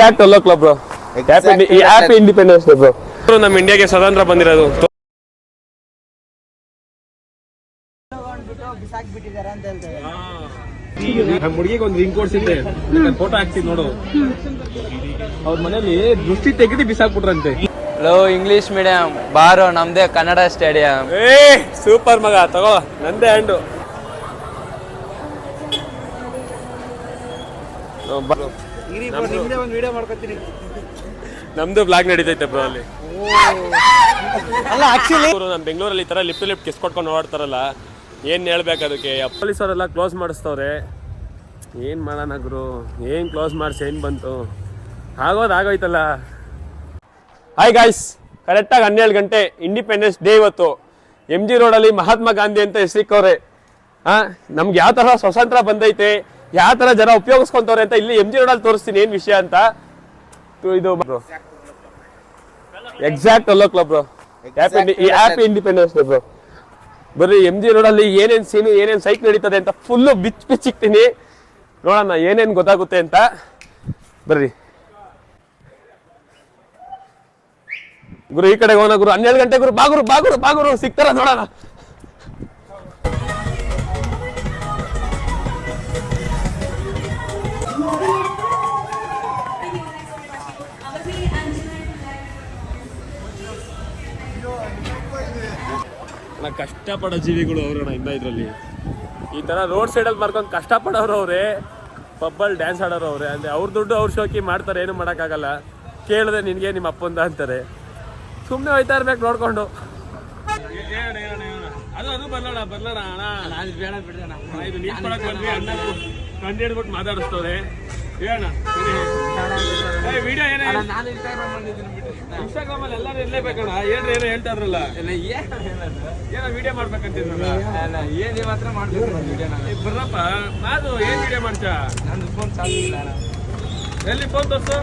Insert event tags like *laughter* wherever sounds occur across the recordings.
Exact ಅಲ್ಲೋ club bro happy independence day bro ನಮ್ಮ ಇಂಡಿಯಾಗೆ ಸ್ವತಂತ್ರ ಬಂದಿರೋದು. ನಮ್ಮ ಹುಡುಗಿಗೆ ಒಂದು ರಿಂಗ್ ಕೊಡ್ಸಿದ್ದೆ. ಫೋಟೋ ಹಾಕ್ತೀನಿ ನೋಡು. ಅವ್ರ ಮನೇಲಿ ದೃಷ್ಟಿ ತೆಗೆದು ಬಿಸಾಕ್ಬಿಟ್ರಂತೆ. ಲೋ ಇಂಗ್ಲಿಷ್ ಮೀಡಿಯಂ ಬಾರೋ ನಮ್ದೇ ಕನ್ನಡ ಸ್ಟೇಡಿಯಂ ಏ ಸೂಪರ್ ಮಗ ತಗೋ ನಂದೇ ಹ್ಯಾಂಡು ನಮ್ದು ಬ್ಲಾಗ್ ನಡೀತೈತೆ ಬ್ರೋ ಅಲ್ಲಿ. ಅಲ್ಲ ಆಕ್ಚುಲಿ ನಮ್ಮ ಬೆಂಗಳೂರಲ್ಲಿ ಈ ತರ ಲಿಫ್ಟ್ ಲಿಫ್ಟ್ ಕಿಸ್ ಕೊಟ್ಕೊಂಡು ಓಡಾಡ್ತಾರಲ್ಲ ಏನ್ ಹೇಳ್ಬೇಕು ಅದಕ್ಕೆ? ಪೊಲೀಸವರೆಲ್ಲ ಕ್ಲೋಸ್ ಮಾಡಿಸ್ತವ್ರೆ. ಏನು ಮಾಡೋಣ ಗುರು? ಏನು ಕ್ಲೋಸ್ ಮಾಡಿಸಿ ಏನು ಬಂತು? ಆಗೋದು ಆಗೋಯ್ತಲ್ಲ. ಹಾಯ್ ಗಾಯ್ಸ್ ಕರೆಕ್ಟಾಗಿ ಹನ್ನೆರಡು ಗಂಟೆ ಇಂಡಿಪೆಂಡೆನ್ಸ್ ಡೇ ಇವತ್ತು. ಎಂ ಜಿ ರೋಡಲ್ಲಿ ಮಹಾತ್ಮ ಗಾಂಧಿ ಅಂತ ಹೆಸರಿಕ್ಕವ್ರೆ. ಹಾ ನಮ್ಗೆ ಯಾವ ಥರ ಸ್ವಾತಂತ್ರ್ಯ ಬಂದೈತೆ? ಯಾವ ತರ ಜನ ಉಪಯೋಗಿಸ್ಕೊಂತವ್ರೆ ಅಂತ ಇಲ್ಲಿ ಎಂ ಜಿ ರೋಡಲ್ಲಿ ತೋರಿಸ್ತೀನಿ ಏನ್ ವಿಷಯ ಅಂತ. ಇದು ಬ್ರೋ ಎಕ್ಸಾಕ್ಟ್ ಅಲ್ಲೋ club bro happy independence day bro ಬರ್ರಿ ಎಂ ಜಿ ರೋಡಲ್ಲಿ ಏನೇನ್ ಸೀನು ಏನೇನ್ ಸೈಕ್ ನಡೀತದೆ ಅಂತ ಫುಲ್ ಬಿಚ್ ಬಿಚ್ಚಿಕ್ತೀನಿ. ನೋಡೋಣ ಏನೇನ್ ಗೊತ್ತಾಗುತ್ತೆ ಅಂತ. ಬರ್ರಿ. ಗುರು ಈ ಕಡೆ ಹೋಗೋಣ ಗುರು. ಹನ್ನೆರಡು ಗಂಟೆ ಗುರು ಬಾಗುರು ಬಾಗುರು ಬಾಗುರು ಸಿಗ್ತಾರ ನೋಡೋಣ ಕಷ್ಟಪಡೋ ಜೀವಿಗಳು ಅವ್ರಣ್ಣ ಇಂದ ಇದರಲ್ಲಿ. ಈ ತರ ರೋಡ್ ಸೈಡಲ್ಲಿ ಮಾರ್ಕೊಂಡು ಕಷ್ಟಪಡೋರು ಅವರೇ ಪಬ್ಬಲ್ಲಿ ಡ್ಯಾನ್ಸ್ ಆಡೋರು ಅವ್ರೆ. ಅಂದರೆ ಅವ್ರ ದುಡ್ಡು ಅವ್ರ ಶೋಕಿ ಮಾಡ್ತಾರೆ, ಏನು ಮಾಡೋಕ್ಕಾಗಲ್ಲ. ಕೇಳಿದ್ರೆ ನಿನಗೆ ನಿಮ್ಮ ಅಪ್ಪಂದ ಅಂತಾರೆ. ಸುಮ್ಮನೆ ಹೋಯ್ತಾ ಇರ್ಬೇಕು ನೋಡಿಕೊಂಡು. ಅದು ಅದು ಅಣ್ಣ. ಮಾತಾಡಿಸ್ತವ್ರೆ. ಹೇಳೋಣ ವಿಡಿಯೋ ಏನೇ? ಇನ್ಸ್ಟಾಗ್ರಾಮ್ ಅಲ್ಲಿ ಎಲ್ಲರೂ ಇರ್ಲೇಬೇಕಣ್ಣ. ಏನ್ರಿ ಏನೋ ಹೇಳ್ತಾ ಇದ್ರಲ್ಲ ಏನೋ ವಿಡಿಯೋ ಮಾಡ್ಬೇಕಂತಿದ್ರಲ್ಲ? ಏನ್ ಮಾತ್ರ ಮಾಡ್ಬೇಕು ನಾನು ಬರ್ರಪ್ಪ. ಮಾದು ಏನ್ ವಿಡಿಯೋ ಮಾಡ್ತಾ ನಂದು ಫೋನ್ ಚಾಲು ಇಲ್ಲ ಎಲ್ಲಿ ಫೋನ್ ತೋರ್ಸು?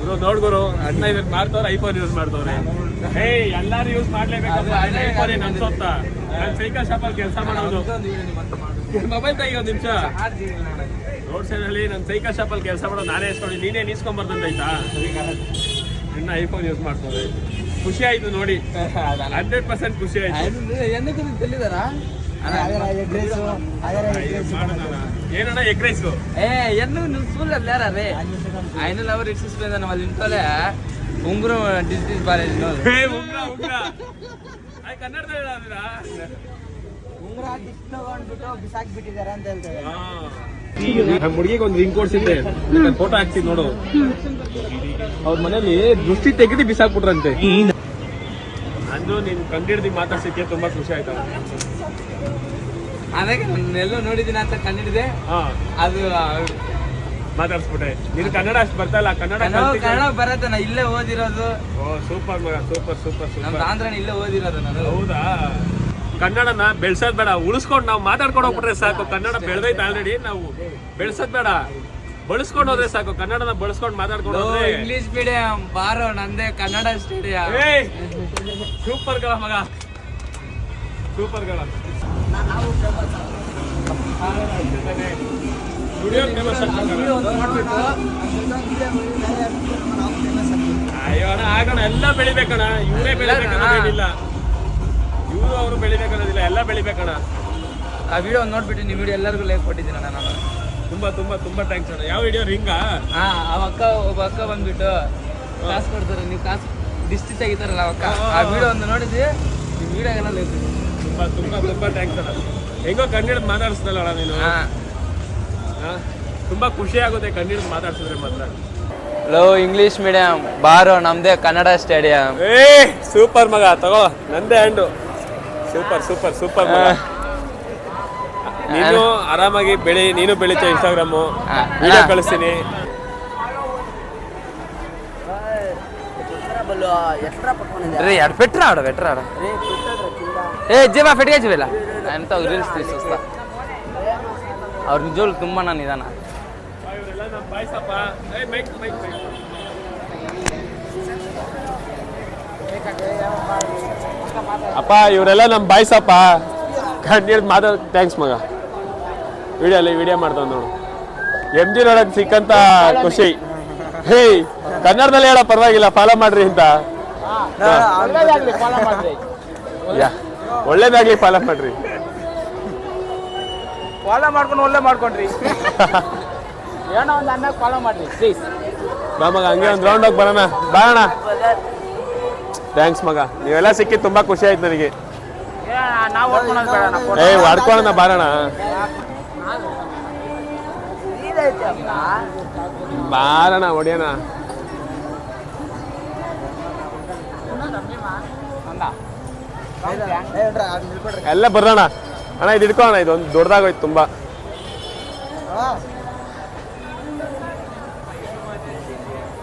ಗುರು ನೋಡ್ ಗುರು ಅಣ್ಣ ಇವಾಗ ಮಾಡ್ತವ್ರೆ ಐಫೋನ್ ಯೂಸ್ ಮಾಡ್ತವ್ರೆ. ಏ ಎಲ್ಲಾರು ಯೂಸ್ ಮಾಡ್ಲೇಬೇಕು ಐಫೋನ್ ಏನ್ ಅನ್ಸೋತ್ತ ನಾನು ಸೈಕಲ್ ಶಾಪ್ ಅಲ್ಲಿ ಕೆಲಸ ಮಾಡೋದು. ಮೊಬೈಲ್ ತೆಗಿ ಒಂದ್ ನಿಮಿಷ ರೋಡ್ ಸೈಡ್ ಅಲ್ಲಿ ನಾನು ಸೈಕಲ್ ಶಾಪ್ ಅಲ್ಲಿ ಕೆಲಸ ಮಾಡೋದು ನಾನೇ ಇಸ್ಕೊಂಡು ನೀನೇ ನೀಸ್ಕೊಂಡ್ ಬರ್ದಂತಾಯ್ತಾ ಇನ್ನ ಐಫೋನ್ ಯೂಸ್ ಮಾಡ್ತವ್ರೆ ಖುಷಿ ಆಯ್ತು ನೋಡಿ ಹಂಡ್ರೆಡ್ ಪರ್ಸೆಂಟ್ ಖುಷಿ ಆಯ್ತು ఎందుకు తెలియదరా ಅಯ್ಯೋ, ಮಾಡೋಣ. ಏನಣ್ಣ ಎಗ್ ರೈಸು ఏ ఎందుకు నువ్వు చూడలేదు లేరా రే ఆయన ఎవరు ఇచ్చిపోయిందన్న వాళ్ళ ఇంట్లోనే ఉంగురం డిజిటల్ బాలేదు ಏ, ಉಂಗ್ರ ಉಂಗ್ರ ಆಯ್ ಉಂಗುರ ಕಿತ್ಕೊಂಡ್ಬಿಟ್ಟು ಬಿಸಾಕ್ಬಿಟ್ಟಿದ್ದಾರೆ ಅಂತ ಹೇಳ್ತಾರೆ. ಹುಡುಗಿಗೆ ಒಂದು ರಿಂಗ್ ಕೊಡ್ಸಿದ್ದೆ ಫೋಟೋ ಹಾಕ್ತೀನಿ ನೋಡು. ಅವ್ರ ಮನೇಲಿ ದೃಷ್ಟಿ ತೆಗೆದು ಬಿಸಾಕ್ಬಿಟ್ರಂತೆ. ಅಂದ್ರು ನೀನ್ ಕಂಡಿಡ್ದಿ ಮಾತಾಡ್ಸಿದ್ಕೆ ತುಂಬಾ ಖುಷಿ ಆಯ್ತು. ನಾನು ಎಲ್ಲೋ ನೋಡಿದ್ದೀನಿ ಅಂತ ಕಂಡಿಡಿದೆ. ಹಾ. ಅದು ಮಾತಾಡ್ಸ್ಬಿಟ್ಟೆ. ನೀನು ಕನ್ನಡ ಅಷ್ಟು ಬರ್ತಲ್ಲ ಇಲ್ಲ ಕನ್ನಡ ಕನ್ನಡ. ಬರತ್ತೆ ನಾ ಇಲ್ಲೇ ಓದಿರೋದು. ಓ ಸೂಪರ್ ಮಗ ಸೂಪರ್ ಸೂಪರ್ ಸೂಪರ್. ಆಂಧ್ರನ ಇಲ್ಲೇ ಓದಿರೋದು ನಾನು. ಹೌದಾ? ಕನ್ನಡನ ಬೆಳ್ಸೋದ್ ಬೇಡ ಉಳಿಸ್ಕೊಂಡು ನಾವು ಮಾತಾಡ್ಕೊಂಡು ಹೋಗ್ಬಿಟ್ರೆ ಸಾಕು. ಕನ್ನಡ ಬೆಳೆದೈತೆ ಆಲ್ರೆಡಿ ನಾವು ಬೆಳ್ಸೋದ್ ಬೇಡ. ಬಳಸ್ಕೊಂಡು ಹೋದ್ರೆ ಸಾಕು ಕನ್ನಡನ ಬಳಸ್ಕೊಂಡು ಮಾತಾಡ್ಕೊಂಡು ಹೋದ್ರೆ ಇಂಗ್ಲಿಷ್ ಮೀಡಿಯಂ ಬಾರೋ ನಂದೇ ಕನ್ನಡ ಸ್ಟೇಡಿಯಂ ಸೂಪರ್ಗಳ ಮಗ. ಸೂಪರ್ಗಳ. ಅಯ್ಯೋಣ ಆಗೋಣ ಎಲ್ಲ ಬೆಳಿಬೇಕಣ್ಣ. ಇವರೇ ಬೆಳಿಬೇಕನ್ನೋದೇನಿಲ್ಲ. ಇವರು ಅವರು ಬೆಳಿಬೇಕನ್ನೋದಿಲ್ಲ ಎಲ್ಲ ಬೆಳಿಬೇಕಣ್ಣ. ಆ ವಿಡಿಯೋ ನೋಡ್ಬಿಟ್ಟು ನಿಮ್ಮ ವಿಡಿಯೋ ಎಲ್ಲರಿಗೂ ಲೈಕ್ ಕೊಟ್ಟಿದ್ದೀನಿ ನಾನು. ತುಂಬಾ ತುಂಬಾ ತುಂಬಾ ಥ್ಯಾಂಕ್ಸ್ ಅಣ್ಣ. ಯಾವ ವಿಡಿಯೋ ರಿಂಗಾ ಹಾ ಆ ಅಕ್ಕ ಒಬ್ಬ ಅಕ್ಕ ಬಂದ್ಬಿಟ್ಟು ಕಾಸು ಕೊಡ್ತಾರೆ. ನೀವು ಕಾಸು ದಿಷ್ಟಿ ತೆಗಿತಾರಲ್ಲ ಅಕ್ಕ ಆ ವಿಡಿಯೋ ಒಂದು ನೋಡಿದ್ವಿ. ನಿಮ್ಮ ವಿಡಿಯೋ ಎಲ್ಲ ಲೈಕ್ ತುಂಬಾ ತುಂಬಾ ತುಂಬಾ ಥ್ಯಾಂಕ್ಸ್ ಅಣ್ಣ. ಹೆಂಗೋ ಕನ್ನಡ ಮಾತಾಡಿಸ್ದಲ್ಲ ಅಣ್ಣ ನೀನು? ಹಾ. ಹಾ? ತುಂಬಾ ಖುಷಿ ಆಗುತ್ತೆ ಕನ್ನಡ ಮಾತಾಡ್ಸಿದ್ರೆ ಮಾತ್ರ. ಲೋ ಇಂಗ್ಲಿಷ್ ಮೀಡಿಯಂ ಬಾರೋ ನಮ್ದೇ ಕನ್ನಡ ಸ್ಟೇಡಿಯಂ ಏ ಸೂಪರ್ ಮಗ ತಗೋ ನಂದೇ ಹ್ಯಾಂಡು ಸೂಪರ್ ಸೂಪರ್ ಸೂಪರ್ ನೀನು ಆರಾಮಾಗಿ ಬೆಳಿ ನೀನು ಬೆಳಿತ ಇನ್ಸ್ಟಾಗ್ರಾಮ್ ವಿಡಿಯೋ ಕಳಿಸ್ತೀನಿ. రే ఆడ పెట్టరా ఆడ పెట్టరా ఆడ ఏ జీవా ఫెట్గా జీవేల ಅವ್ರ ತುಂಬಾ ನಿಧಾನ. ಅಪ್ಪ ಇವರೆಲ್ಲ ನಮ್ಮ ಬಾಯ್ಸಪ್ಪ. ಕಣ್ಣೀರ್ ಮಾತಾಡ ಥ್ಯಾಂಕ್ಸ್ ಮಗ. ವಿಡಿಯೋ ಅಲ್ಲಿ ವಿಡಿಯೋ ಮಾಡ್ತಾವ್ ನೋಡು. ಎಂ ಜಿ ನೋಡಕ್ ಸಿಕ್ಕಂತ ಖುಷಿ. ಹೇ ಕನ್ನಡದಲ್ಲಿ ಹೇಳ ಪರವಾಗಿಲ್ಲ ಫಾಲೋ ಮಾಡ್ರಿ ಅಂತ. ಯಾ ಒಳ್ಳೇದಾಗ್ಲಿ ಫಾಲೋ ಮಾಡ್ರಿ. ಫಾಲೋ ಮಾಡ್ಕೊಂಡು ಒಳ್ಳೆ ಮಾಡ್ಕೊಂಡ್ರಿ. ಏನೋ ಒಂದು ಅನ್ನ ಫಾಲೋ ಮಾಡ್ರಿ ಪ್ಲೀಸ್ ಬಾ ಮಗ ಹಂಗೆ ಒಂದು ರೌಂಡ್ ಹೋಗಿ ಬರೋಣ. ಬಾಣ ಥ್ಯಾಂಕ್ಸ್ ಮಗ. ನೀವೆಲ್ಲ ಸಿಕ್ಕಿ ತುಂಬಾ ಖುಷಿ ಆಯ್ತು ನನಗೆ. ಏ ಹೊಡ್ಕೊಳ್ಳೋಣ ಬಾರಣ. ಬಾರಣ, ಹೊಡಿಯೋಣ. ಎಲ್ಲ ಬರೋಣ ಅಣ್ಣ, ಇದು ಇಟ್ಕೊಳ್ಳೋಣ ಇದು ಒಂದು ದೊಡ್ಡದಾಗೋಯ್ತು ತುಂಬಾ.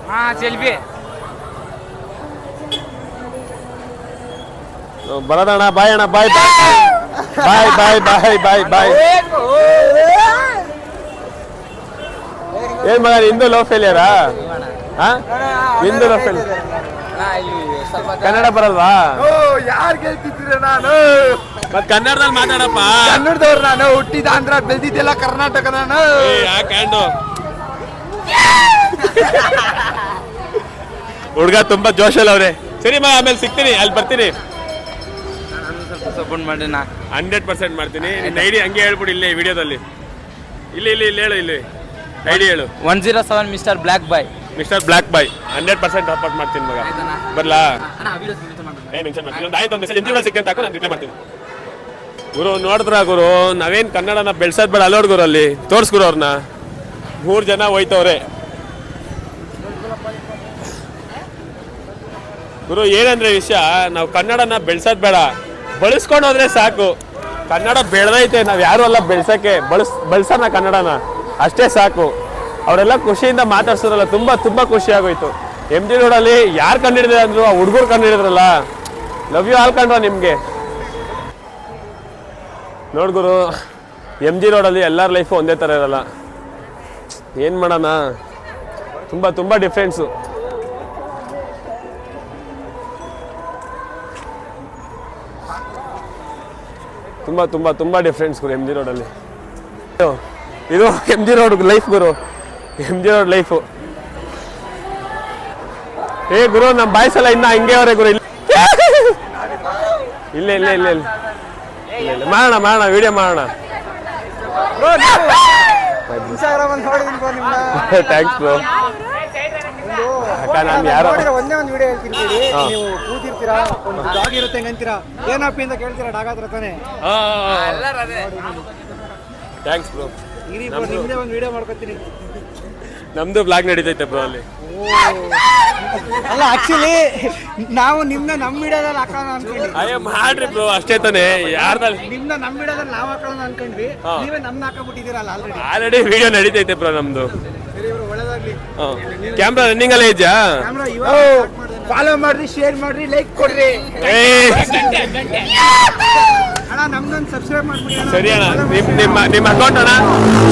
ಹಾ, ಸೆಲ್ಫಿ. ಬರೋದಣ್ಣ ಬಾಯ್ ಅಣ್ಣ ಬಾಯ್ ಬಾಯ್. ಬಾಯ್ ಬಾಯ್ ಬಾಯ್ ಬಾಯ್ ಏನ್ ಮಗ ಹಿಂದೂ ಲೋ ಫೇಲಿಯರಾ ಹಾ ಲವ್ ಲೋ ಫೇಲ್ ಸ್ವಲ್ಪ ಕನ್ನಡ ಬರಲ್ವಾ? ಯಾರ್ ಗೆಲ್ತಿದ್ದೀರ ನಾನು? ಮತ್ ಕನ್ನಡದಲ್ಲಿ ಮಾತಾಡಪ್ಪ. ಕನ್ನಡದವ್ರು ನಾನು ಹುಟ್ಟಿದ ಆಂಧ್ರ ಬೆಳೆದಿದ್ದೆಲ್ಲ ಕರ್ನಾಟಕ ನಾನು. ಯಾಕಂಡು ಹುಡ್ಗ ತುಂಬಾ ಜೋಶಲ್ ಅವ್ರೆ. ಸರಿ ಮಗ ಆಮೇಲೆ ಸಿಗ್ತೀನಿ ಅಲ್ಲಿ ಬರ್ತೀನಿ. ಸಪೋರ್ಟ್ ಮಾಡಿ ನಾ ಹಂಡ್ರೆಡ್ ಪರ್ಸೆಂಟ್ ಮಾಡ್ತೀನಿ. ನಿನ್ನ ಐಡಿ ಹಂಗೆ ಹೇಳ್ಬಿಡು ಇಲ್ಲೇ ವಿಡಿಯೋದಲ್ಲಿ. ಇಲ್ಲಿ ಇಲ್ಲಿ ಇಲ್ಲಿ ಹೇಳು ಇಲ್ಲಿ. ಐಡಿ ಹೇಳು. One zero seven mister black boy. Mister black boy. Hundred percent support ಮಾಡ್ತೀನಿ ಮಗ. ಬರ್ಲಾ? ಏ ಮೆನ್ಷನ್ ಮಾಡ್ತೀನಿ ಒಂದು ಆಯ್ತು ಒಂದು ಮೆಸೇಜ್ ಎಂಟ್ರಿ ಸಿಕ್ಕಂತ ಹಾಕು ನಾನು ರಿಪ್ಲೈ ಮಾಡ್ತೀನಿ. ಗುರು ನೋಡಿದ್ರ ಗುರು? ನಾವೇನು ಕನ್ನಡನ ಬೆಳ್ಸೋದ್ ಬೇಡ ಅಲ್ಲೋಡ್ ಗುರು ಅಲ್ಲಿ. ತೋರಿಸ್ಗುರು ಅವ್ರನ್ನ ಮೂರು ಜನ ಹೋಯ್ತವ್ರೆ. ಗುರು ಏನಂದ್ರೆ ವಿಷಯ? ನಾವು ಕನ್ನಡನ ಬೆಳ್ಸೋದ್ ಬೇಡ. ಬಳಸ್ಕೊಂಡು ಹೋದ್ರೆ ಸಾಕು. ಕನ್ನಡ ಬೆಳೆದೈತೆ, ನಾವು ಯಾರು ಅಲ್ಲ ಬೆಳ್ಸಕ್ಕೆ, ಬಳಸ್, ಬಳಸೋಣ ಕನ್ನಡನ. ಅಷ್ಟೇ ಸಾಕು. ಅವರೆಲ್ಲ ಖುಷಿಯಿಂದ ಮಾತಾಡ್ಸೋದ್ರಲ್ಲ, ತುಂಬಾ ತುಂಬಾ ಖುಷಿ ಆಗೋಯ್ತು. ಎಂ ಜಿ ರೋಡಲ್ಲಿ ಯಾರು ಕಂಡಿಡಿದ್ರೆ ಅಂದ್ರು, ಆ ಹುಡುಗರು ಕಂಡಿಡಿದ್ರಲ್ಲ. ಲವ್ ಯು ಆಲ್ ಕಂಡ್ರ ನಿಮ್ಗೆ. ನೋಡ್ಗುರು ಎಂ ಜಿ ರೋಡಲ್ಲಿ ಎಲ್ಲರ ಲೈಫು ಒಂದೇ ಥರ ಇರಲ್ಲ. ಏನು ಮಾಡೋಣ? ತುಂಬ ತುಂಬ ಡಿಫ್ರೆನ್ಸು ತುಂಬ ತುಂಬ ತುಂಬ ಡಿಫ್ರೆನ್ಸ್ ಗುರು ಎಂ ಜಿ ರೋಡಲ್ಲಿ ಇದು- ಎಂ ಜಿ ರೋಡ್ ಲೈಫ್ ಗುರು. ಎಂ ಜಿ ರೋಡ್ ಲೈಫು ಏ ಗುರು ನಮ್ಮ ಬಾಯ್ಸಲ್ಲ ಇನ್ನ ಹಿಂಗೆ ಅವರೇ ಗುರು. ಇಲ್ಲ ಇಲ್ಲ ಇಲ್ಲ ಇಲ್ಲ ಇಲ್ಲ. ಇಲ್ಲ ಮಾಡೋಣ ಮಾಡೋಣ ವಿಡಿಯೋ ಮಾಡೋಣ. ಥ್ಯಾಂಕ್ಸ್ ಬ್ರೋ *laughs* ಅಕ್ಕ ನಾನು ಯಾರೋ ನೋಡಿರೋ ಒಂದೇ ಒಂದು ವಿಡಿಯೋ ಹೇಳ್ತಿರ್ತೀರಿ. ನೀವು ಕೂತಿರ್ತೀರಾ ಒಂದು ಡಾಗ್ ಇರುತ್ತೆ ಹೆಂಗಂತೀರಾ ಏನಪ್ಪ ಅಂತ ಕೇಳ್ತೀರಾ ಡಾಗ್ ಹತ್ರ ತಾನೆ? ಥ್ಯಾಂಕ್ಸ್ ಬ್ರೋ ಇರಿ ಬ್ರೋ ನಿಮ್ದೇ ಒಂದು ವಿಡಿಯೋ ಮಾಡ್ಕೊತೀನಿ. ನಮ್ದು ಬ್ಲಾಗ್ ನಡೀತೈತೆ ಬ್ರೋ ಅಲ್ಲಿ. ಅಲ್ಲ ಆಕ್ಚುಲಿ ನಾವು ನಿಮ್ನ ನಮ್ಮ ವಿಡಿಯೋದಲ್ಲಿ ಹಾಕೋಣ ಅನ್ಕೊಂಡ್ವಿ ಅಯ್ಯೋ ಮಾಡ್ರಿ ಬ್ರೋ ಅಷ್ಟೇ ತಾನೇ. ಯಾರ್ದಲ್ಲಿ ನಿಮ್ನ ನಮ್ಮ ವಿಡಿಯೋದಲ್ಲಿ ನಾವು ಹಾಕೋಣ ಅನ್ಕೊಂಡ್ವಿ. ನೀವೇ ನಮ್ನ ಹಾಕೊಂಡ್ಬಿಟ್ಟಿದ್ದೀರಲ್ಲ ಆಲ್ರೆಡಿ ಆಲ್ರೆಡಿ ವಿಡಿಯೋ ನಡೀತೈತೆ ಬ್ರೋ ನಮ್ದು. ಕ್ಯಾಮ್ರಾ ರನ್ನಿಂಗ್ ಅಲ್ಲೇ ಇದೆಯಾ? ಫಾಲೋ ಮಾಡ್ರಿ ಶೇರ್ ಮಾಡ್ರಿ ಲೈಕ್ ಕೊಡ್ರಿ. ಏ. ಅಣ್ಣ ನಮ್ದೊಂದು ಸಬ್ಸ್ಕ್ರೈಬ್ ಮಾಡ್ಬಿಡಿ ಅಣ್ಣ. ಸರಿ ಅಣ್ಣ ನಿಮ್ ನಿಮ್ಮ ನಿಮ್ಮ ಅಕೌಂಟ್ ಅಣ್ಣ?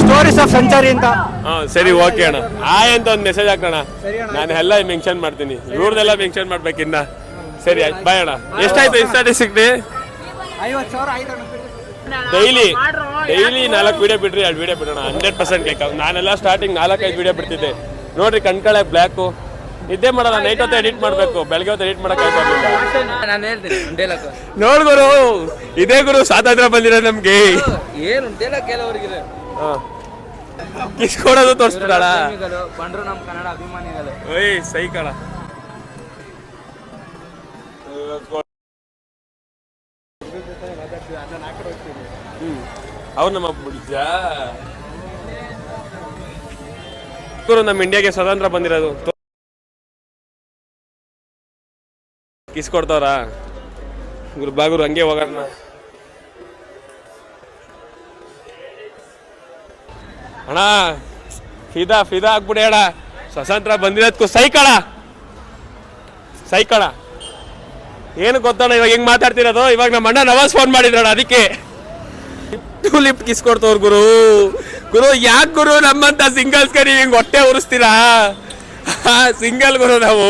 ಸ್ಟೋರೀಸ್ ಆಫ್ ಸಂಚಾರಿ ಅಂತ. ಹಾ ಸರಿ ಓಕೆ ಅಣ್ಣ. ಆಯ್ ಅಂತ ಒಂದು ಮೆಸೇಜ್ ಹಾಕೋಣ ನಾನು ಎಲ್ಲ ಮೆನ್ಷನ್ ಮಾಡ್ತೀನಿ. ಇವ್ರದೆಲ್ಲ ಮೆನ್ಷನ್ ಮಾಡ್ಬೇಕಿನ್ನ ಸರಿ ಆಯ್ತು. ಬಾಯ್ ಅಣ್ಣ. ಎಷ್ಟಾಯ್ತು ಸಾವಿರ ಆಯ್ತು ಡೈಲಿ ಡೈಲಿ ನಾಲ್ಕು ವಿಡಿಯೋ ಬಿಡ್ರಿ ಎರಡು ವಿಡಿಯೋ ಬಿಡೋಣ. ಹಂಡ್ರೆಡ್ ಪರ್ಸೆಂಟ್ ಲೈಕ್ ನಾನೆಲ್ಲ ಸ್ಟಾರ್ಟಿಂಗ್ ನಾಲ್ಕೈದು ವಿಡಿಯೋ ಬಿಡ್ತಿದ್ದೆ. ನೋಡ್ರಿ ಕಣ್ಕಳೆ ಬ್ಲ್ಯಾಕು ನಿದ್ದೆ ಮಾಡಲ್ಲ ನೈಟ್ ಹೊತ್ತು ಎಡಿಟ್ ಮಾಡಬೇಕು. ಬೆಳಗ್ಗೆ ಹೊತ್ತು ಎಡಿಟ್ ಮಾಡಕ್ ಆಗ್ತಿರ್ಲಿಲ್ಲ ನಾನು ಹೇಳ್ತೀನಿ ನೋಡ್ ಗುರು ಇದೇ ಗುರು ಸ್ವಾತಂತ್ರ್ಯ ಬಂದಿರೋ ನಮ್ಗೆ. ಏನು ಡೇಲಕ್ ಕೆಲವರಿಗೆ. ಹಾ. ಕಿಸ್ಕೊಡೋದು ತೋರಿಸ್ಬಿಡಾಳ ಬಂದ್ರು ನಮ್ಮ ಕನ್ನಡ ಅಭಿಮಾನಿಗಳು. ಓಯ್ ಸೈಕಳ ಕಣ. ಅವ್ರು ನಮ್ಮ ಬಿಡ್ಜ? ನಮ್ಮ ಇಂಡಿಯಾಗೆ ಸ್ವತಂತ್ರ ಬಂದಿರೋದು. ಕಿಸ್ಕೊಡ್ತಾವ್ರ ಗುರು ಗುರುಬಾಗುರು ಹಂಗೆ ಹೋಗೋಣ. ಅಣ್ಣ, ಫಿದಾ ಫಿದಾ ಆಗ್ಬಿಡಿ ಅಣ್ಣ. ಸ್ವತಂತ್ರ ಬಂದಿರೋದಕ್ಕೂ ಸೈಕಳ. ಸೈಕಳ. ಏನು ಗೊತ್ತಣ್ಣ ಇವಾಗ ಹೆಂಗ್ ಮಾತಾಡ್ತಿರೋದು? ಇವಾಗ ನಮ್ಮ ಅಣ್ಣ ನವಾಜ್ ಫೋನ್ ಮಾಡಿದ್ರಣ್ಣ ಅದಕ್ಕೆ. ಟೂ ಲಿಫ್ಟ್ ಕಿಸ್ಕೊಡ್ತವ್ರು ಗುರು. ಗುರು ಯಾಕೆ ಗುರು ನಮ್ಮಂತ ಸಿಂಗಲ್ಸ್ಗೆ ನೀವು ಹಿಂಗ್ ಹೊಟ್ಟೆ ಉರಿಸ್ತೀರಾ? ಸಿಂಗಲ್ ಗುರು ನಾವು.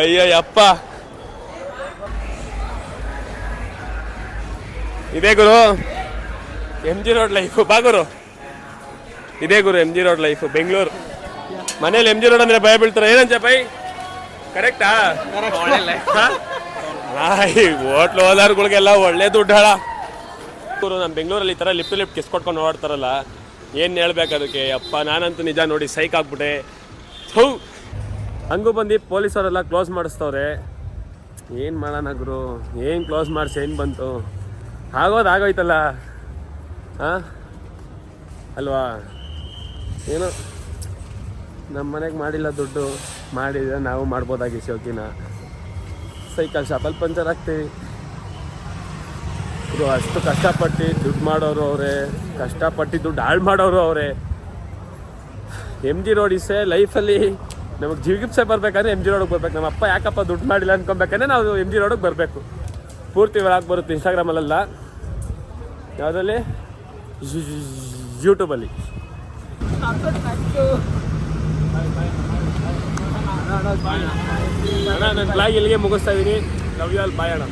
ಅಯ್ಯೋ ಇದೆ ಇದೇ ಗುರು. ಎಂ ಜಿ ರೋಡ್ ಲೈಫ್ ಬಾ ಗುರು. ಇದೇ ಗುರು M G road life Bengaluru. ಮನೇಲಿ ಎಂ ಜಿ ರೋಡ್ ಅಂದ್ರೆ ಭಯ ಬೀಳ್ತಾರೆ. ಏನಂತ ಬೈ ಕರೆಕ್ಟಾ? ಹೋಟ್ಲು ಹೋದಾರ್ಗಳಿಗೆಲ್ಲ ಒಳ್ಳೆ ದುಡ್ಡು ಹಾಳ. ಗುರು ನಮ್ಮ ಬೆಂಗಳೂರಲ್ಲಿ ಈ ಥರ ಲಿಫ್ಟ್ ಲಿಫ್ಟ್ ಕೊಟ್ಕೊಂಡು ಓಡಾಡ್ತಾರಲ್ಲ, ಏನು ಹೇಳ್ಬೇಕು ಅದಕ್ಕೆ? ಅಪ್ಪ ನಾನಂತೂ ನಿಜ ನೋಡಿ, ಸೈಕ್ ಆಗ್ಬಿಟ್ಟೆ. ಹೌ ಹಂಗೂ ಬಂದು ಪೊಲೀಸವರೆಲ್ಲ ಕ್ಲೋಸ್ ಮಾಡಿಸ್ತವ್ರೆ. ಏನು ಮಾಡೋಣ ಗುರು? ಏನು ಕ್ಲೋಸ್ ಮಾಡಿಸಿ, ಏನು ಬಂತು? ಆಗೋದು ಆಗೋಯ್ತಲ್ಲ. ಹಾಂ ಅಲ್ವಾ? ಏನು? ನಮ್ಮ ಮನೆಗೆ ಮಾಡಿಲ್ಲ ದುಡ್ಡು. ಮಾಡಿದರೆ ನಾವು ಮಾಡ್ಬೋದಾಗಿ ಶೋಕಿನ. ಸೈಕಲ್ ಶಾಪಲ್ಲಿ ಪಂಚರ್ ಹಾಕ್ತೀವಿ. ಇದು ಅಷ್ಟು ಕಷ್ಟಪಟ್ಟು ದುಡ್ಡು ಮಾಡೋರು ಅವರೇ, ಕಷ್ಟಪಟ್ಟು ದುಡ್ಡು ಹಾಳು ಮಾಡೋರು ಅವರೇ. ಎಂ ಜಿ ರೋಡ್ ಇಸೆ ಲೈಫಲ್ಲಿ ನಮಗೆ ಜಿಗಿಪ್ಸೆ ಬರಬೇಕಂದ್ರೆ ಎಂ ಜಿ ರೋಡಿಗೆ ಬರಬೇಕು. ನಮ್ಮ ಅಪ್ಪ ಯಾಕಪ್ಪ ದುಡ್ಡು ಮಾಡಿಲ್ಲ ಅನ್ಕೊಬೇಕಂದ್ರೆ ನಾವು ಎಂ ಜಿ ರೋಡಿಗೆ ಬರಬೇಕು. ಪೂರ್ತಿ ಒಳಗೆ ಬರುತ್ತೆ ಇನ್ಸ್ಟಾಗ್ರಾಮಲ್ಲೆಲ್ಲ ಯಾವುದ್ರಲ್ಲಿ? ಯೂಟ್ಯೂಬಲ್ಲಿ ಅಣ್ಣ ನಾನು ಬ್ಲಾಗ್ ಇಲ್ಲಿಗೆ ಮುಗಿಸ್ತಾ ಇದ್ದೀನಿ ಲವ್ ಯು ಆಲ್ ಬಾಯ್ ಅಣ್ಣ